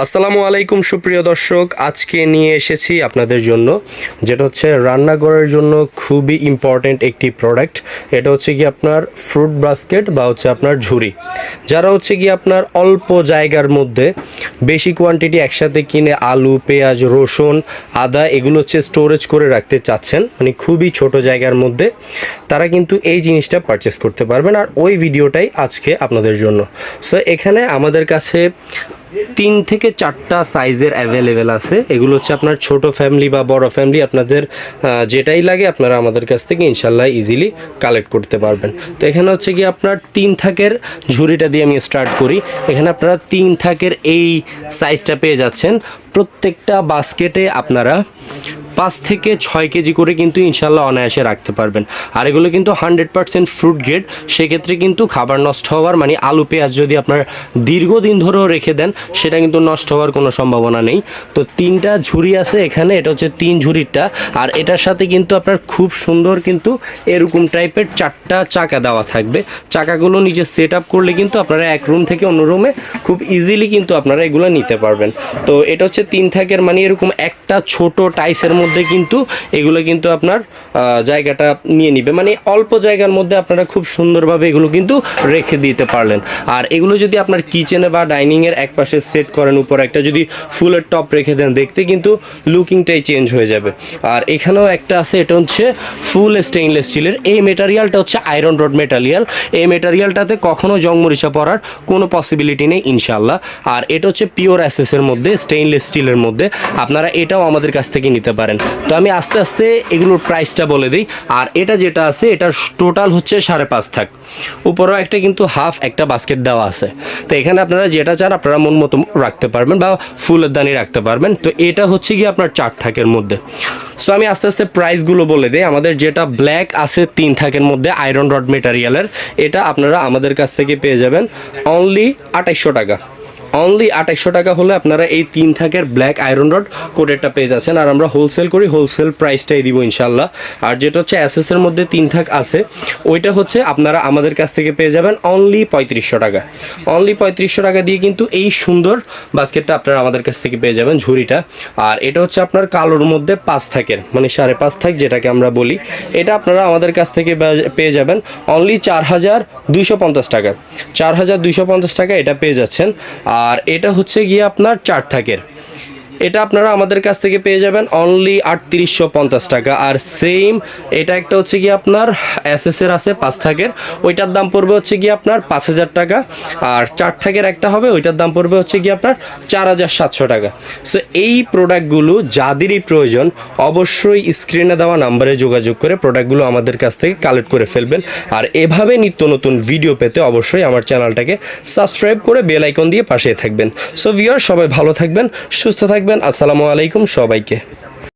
আসসালামু আলাইকুম, সুপ্রিয় দর্শক। আজকে নিয়ে এসেছি আপনাদের জন্য। যেটা হচ্ছে রান্নাঘরের জন্য খুবই ইম্পর্ট্যান্ট একটি প্রোডাক্ট এটা হচ্ছে কি আপনার ফ্রুট বাস্কেট বা হচ্ছে আপনার ঝুড়ি। যারা হচ্ছে কি আপনার অল্প জায়গার মধ্যে বেশি কোয়ান্টিটি একসাথে কিনে আলু, পেঁয়াজ, রসুন, আদা এগুলো হচ্ছে স্টোরেজ করে রাখতে চাচ্ছেন মানে খুবই ছোট জায়গার মধ্যে, তারা কিন্তু এই জিনিসটা পারচেস করতে পারবেন। আর ওই ভিডিওটাই আজকে আপনাদের জন্য। সো এখানে আমাদের কাছে তিন থেকে চারটা সাইজের অ্যাভেলেবেল আছে। এগুলো হচ্ছে আপনার ছোট ফ্যামিলি বা বড় ফ্যামিলি আপনাদের যেটাই লাগে আপনারা আমাদের কাছ থেকে ইনশাল্লাহ ইজিলি কালেক্ট করতে পারবেন। তো এখানে হচ্ছে কি আপনার তিন থাকের ঝুড়িটা দিয়ে আমি স্টার্ট করি। এখানে আপনারা তিন থাকের এই সাইজটা পেয়ে যাচ্ছেন। প্রত্যেকটা বাস্কেটে আপনারা পাঁচ থেকে ছয় কেজি করে কিন্তু ইনশাল্লাহ অনায়াসে রাখতে পারবেন। আর এগুলো কিন্তু হান্ড্রেড পার্সেন্ট ফ্রুট গ্রেড সেক্ষেত্রে কিন্তু খাবার নষ্ট হওয়ার মানে আলু, পেঁয়াজ যদি আপনার দীর্ঘদিন ধরেও রেখে দেন, সেটা কিন্তু নষ্ট হওয়ার কোনো সম্ভাবনা নেই। তো তিনটা ঝুড়ি আছে এখানে, এটা হচ্ছে তিন ঝুড়িটা আর এটার সাথে কিন্তু আপনার খুব সুন্দর কিন্তু এরকম টাইপের চারটা চাকা দেওয়া থাকবে। চাকাগুলো নিজে সেট আপ করলে কিন্তু আপনারা এক রুম থেকে অন্য রুমে খুব ইজিলি কিন্তু আপনারা এগুলো নিতে পারবেন। তো এটা হচ্ছে তিন থাকের মানে এরকম একটা ছোট টাইসের মধ্যে কিন্তু এগুলো কিন্তু আপনার জায়গাটা নিয়ে নিবে। মানে অল্প জায়গার মধ্যে আপনারা খুব সুন্দরভাবে এগুলো কিন্তু রেখে দিতে পারলেন। আর এগুলো যদি আপনার কিচেনে বা ডাইনিংয়ের এক পাশে সেট করেন, উপর একটা যদি ফুলের টপ রেখে দেন, দেখতে কিন্তু লুকিংটাই চেঞ্জ হয়ে যাবে। আর এখানেও একটা আছে, এটা হচ্ছে ফুল স্টেইনলেস স্টিলের এই মেটারিয়ালটা হচ্ছে আয়রন রড মেটারিয়াল এই মেটারিয়ালটাতে কখনো জংমরিচা পড়ার কোনো পসিবিলিটি নেই ইনশাল্লাহ আর এটা হচ্ছে পিওর অ্যাসেসের মধ্যে স্টেইনলেস স্টিলের মধ্যে। আপনারা এটাও আমাদের কাছ থেকে নিতে পারেন। তো আমি আস্তে আস্তে এগুলোর প্রাইসটা বলে দিই। আর এটা যেটা আছে এটার টোটাল হচ্ছে সাড়ে পাঁচ থাক। উপরেও একটা কিন্তু হাফ একটা বাস্কেট দেওয়া আছে। তো এখানে আপনারা যেটা চান, আপনারা মন মতো রাখতে পারবেন বা ফুলের দানি রাখতে পারবেন। তো এটা হচ্ছে গিয়ে আপনার চার থাকের মধ্যে। সো আমি আস্তে আস্তে প্রাইসগুলো বলে দিই। আমাদের যেটা ব্ল্যাক আছে, তিন থাকের মধ্যে আয়রন রড মেটারিয়ালের এটা আপনারা আমাদের কাছ থেকে পেয়ে যাবেন। অনলি আঠাইশশো টাকা। অনলি আঠাইশশো টাকা হলে আপনারা এই তিন থাকের ব্ল্যাক আয়রন রড কোডেরটা পেয়ে যাচ্ছেন। আর আমরা হোলসেল করি হোলসেল প্রাইসটাই দিব ইনশাল্লাহ আর যেটা হচ্ছে অ্যাসেসের মধ্যে তিন থাক আছে, ওইটা হচ্ছে আপনারা আমাদের কাছ থেকে পেয়ে যাবেন অনলি পঁয়ত্রিশশো টাকা। অনলি পঁয়ত্রিশশো টাকা দিয়ে কিন্তু এই সুন্দর বাস্কেটটা আপনারা আমাদের কাছ থেকে পেয়ে যাবেন ঝুড়িটা। আর এটা হচ্ছে আপনার কালোর মধ্যে পাঁচ থাকের মানে সাড়ে পাঁচ থাক যেটাকে আমরা বলি। এটা আপনারা আমাদের কাছ থেকে পেয়ে- যাবেন অনলি চার হাজার দুইশো পঞ্চাশ টাকা। চার হাজার দুইশো পঞ্চাশ টাকা এটা পেয়ে যাচ্ছেন। আর এটা হচ্ছে গিয়ে আপনার চার থাকের। এটা আপনারা আমাদের কাছ থেকে পেয়ে যাবেন অনলি আটত্রিশশো পঞ্চাশ টাকা। আর সেম এটা একটা হচ্ছে কি আপনার এসএসের আছে পাঁচ থাকের। ওইটার দাম পড়বে হচ্ছে কি আপনার পাঁচ হাজার টাকা। আর চার থাকের একটা হবে, ওইটার দাম পড়বে হচ্ছে কি আপনার চার হাজার সাতশো টাকা। সো এই প্রোডাক্টগুলো যাদেরই প্রয়োজন, অবশ্যই স্ক্রিনে দেওয়া নাম্বারে যোগাযোগ করে প্রোডাক্টগুলো আমাদের কাছ থেকে কালেক্ট করে ফেলবেন। আর এভাবে নিত্য নতুন ভিডিও পেতে অবশ্যই আমার চ্যানেলটাকে সাবস্ক্রাইব করে বেল আইকন দিয়ে পাশে থাকবেন। সো ভিউয়ার সবাই ভালো থাকবেন, সুস্থ থাকবেন। আসসালামু আলাইকুম সবাইকে।